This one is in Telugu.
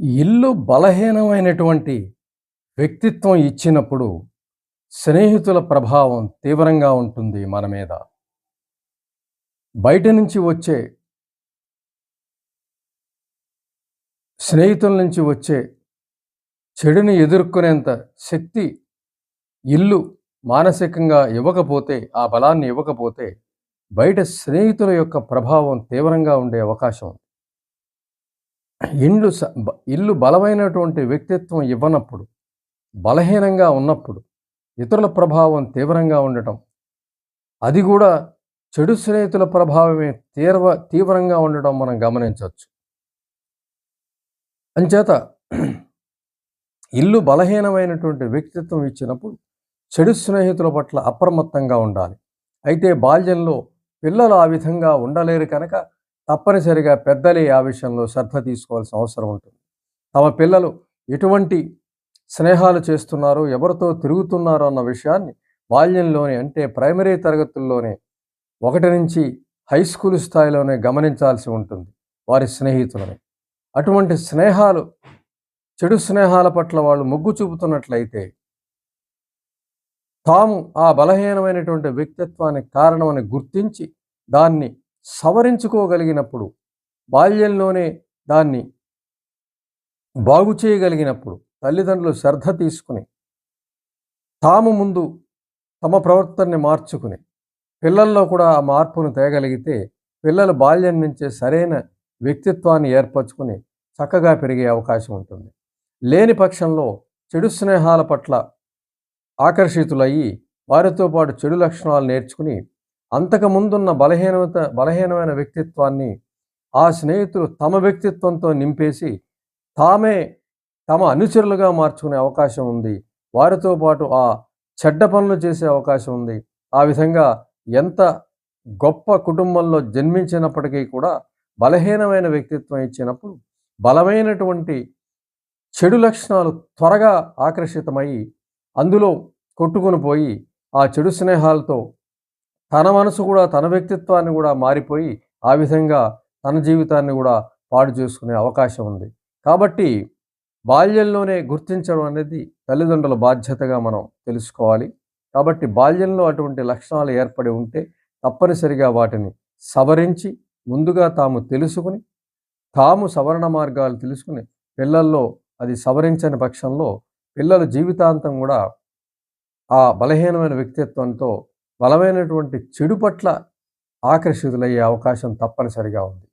ఇల్లు బలహీనమైనటువంటి వ్యక్తిత్వం ఇచ్చినప్పుడు స్నేహితుల ప్రభావం తీవ్రంగా ఉంటుంది మన మీద. బయట నుంచి వచ్చే స్నేహితుల నుంచి వచ్చే చెడుని ఎదుర్కొనేంత శక్తి ఇల్లు మానసికంగా ఇవ్వకపోతే ఆ బలాన్ని ఇవ్వకపోతే బయట స్నేహితుల యొక్క ప్రభావం తీవ్రంగా ఉండే అవకాశం ఉంది. ఇండ్లు స- బ- ఇల్లు బలమైనటువంటి వ్యక్తిత్వం ఇవ్వనప్పుడు బలహీనంగా ఉన్నప్పుడు ఇతరుల ప్రభావం తీవ్రంగా ఉండటం అది కూడా చెడు స్నేహితుల ప్రభావమే తీవ్ర తీవ్రంగా ఉండటం మనం గమనించవచ్చు. అంచేత ఇల్లు బలహీనమైనటువంటి వ్యక్తిత్వం ఇచ్చినప్పుడు చెడు స్నేహితుల పట్ల అప్రమత్తంగా ఉండాలి. అయితే బాల్యంలో పిల్లలు ఆ విధంగా ఉండలేరు కనుక తప్పనిసరిగా పెద్దలే ఆ విషయంలో శ్రద్ధ తీసుకోవాల్సిన అవసరం ఉంటుంది. తమ పిల్లలు ఎటువంటి స్నేహాలు చేస్తున్నారో ఎవరితో తిరుగుతున్నారో అన్న విషయాన్ని బాల్యంలోనే అంటే ప్రైమరీ తరగతుల్లోనే ఒకటి నుంచి హై స్కూల్ స్థాయిలోనే గమనించాల్సి ఉంటుంది వారి స్నేహితులని. అటువంటి స్నేహాలు చెడు స్నేహాల పట్ల వాళ్ళు మొగ్గు చూపుతున్నట్లయితే తాము ఆ బలహీనమైనటువంటి వ్యక్తిత్వానికి కారణమని గుర్తించి దాన్ని సవరించుకోగలిగినప్పుడు బాల్యంలోనే దాన్ని బాగు చేయగలిగినప్పుడు తల్లిదండ్రులు శ్రద్ధ తీసుకుని తాము ముందు తమ ప్రవర్తనని మార్చుకుని పిల్లల్లో కూడా ఆ మార్పును తేగలిగితే పిల్లలు బాల్యం నుంచే సరైన వ్యక్తిత్వాన్ని ఏర్పరచుకుని చక్కగా పెరిగే అవకాశం ఉంటుంది. లేని పక్షంలో చెడు స్నేహాల పట్ల ఆకర్షితులయ్యి వారితో పాటు చెడు లక్షణాలు నేర్చుకుని అంతకుముందున్న బలహీనత బలహీనమైన వ్యక్తిత్వాన్ని ఆ స్నేహితులు తమ వ్యక్తిత్వంతో నింపేసి తామే తమ అనుచరులుగా మార్చుకునే అవకాశం ఉంది. వారితో పాటు ఆ చెడ్డ పనులు చేసే అవకాశం ఉంది. ఆ విధంగా ఎంత గొప్ప కుటుంబంలో జన్మించినప్పటికీ కూడా బలహీనమైన వ్యక్తిత్వం ఇచ్చినప్పుడు బలమైనటువంటి చెడు లక్షణాలు త్వరగా ఆకర్షితమై అందులో కొట్టుకుని పోయి ఆ చెడు స్నేహాలతో తన మనసు కూడా తన వ్యక్తిత్వాన్ని కూడా మారిపోయి ఆ విధంగా తన జీవితాన్ని కూడా పాడు చేసుకునే అవకాశం ఉంది. కాబట్టి బాల్యంలోనే గుర్తించడం అనేది తల్లిదండ్రుల బాధ్యతగా మనం తెలుసుకోవాలి. కాబట్టి బాల్యంలో అటువంటి లక్షణాలు ఏర్పడి ఉంటే తప్పనిసరిగా వాటిని సవరించి ముందుగా తాము తెలుసుకుని తాము సవరణ మార్గాలు తెలుసుకుని పిల్లల్లో అది సవరించని పక్షంలో పిల్లల జీవితాంతం కూడా ఆ బలహీనమైన వ్యక్తిత్వంతో బలమైనటువంటి చెడు పట్ల ఆకర్షితులయ్యే అవకాశం తప్పనిసరిగా ఉంది.